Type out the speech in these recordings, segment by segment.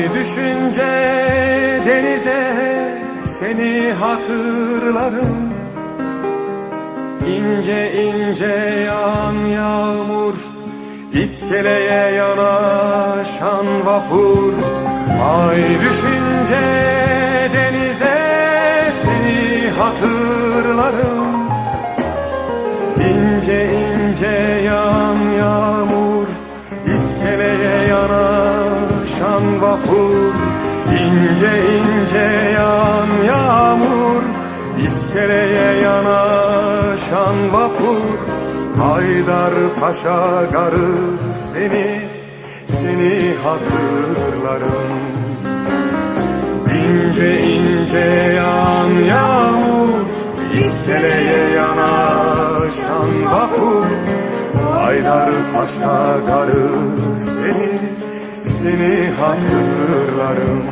Ay düşünce denize seni hatırlarım. İnce ince yağan yağmur iskeleye yanaşan vapur. Ay düşünce denize seni hatırlarım. İnce ince yağan İnce ince yağan yağmur iskeleye yanaşan vapur. Haydar Paşa garı seni seni hatırlarım. İnce ince yağan yağmur iskeleye yanaşan vapur. Haydar Paşa garı seni seni hatırlarım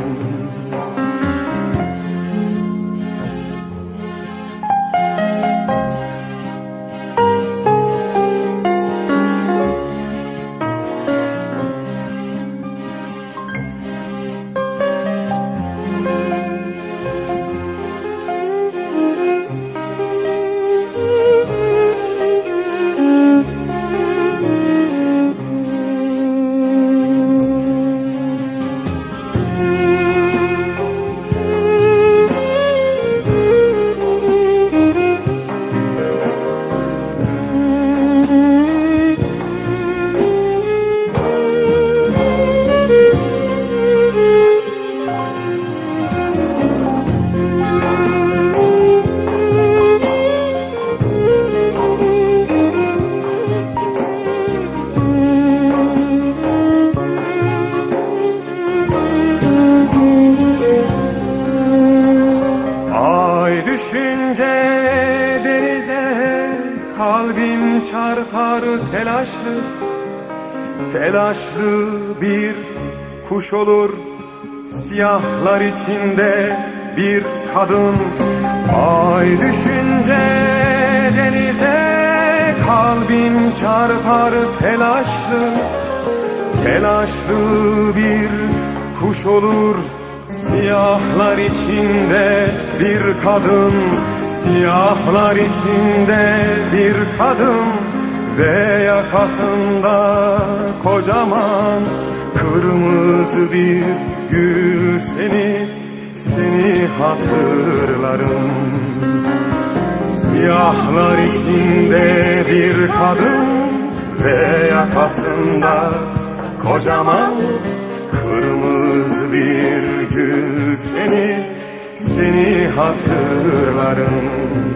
kalbim çarpar telaşlı Telaşlı bir kuş olur. Siyahlar içinde bir kadın. Ay düşünce denize kalbim çarpar telaşlı Telaşlı bir kuş olur Siyahlar içinde bir kadın Siyahlar içinde bir kadın Ve yakasında kocaman Kırmızı bir gül seni Seni hatırlarım. Siyahlar içinde bir kadın Ve yakasında kocaman Kırmızı bir gül seni Seni hatırlarım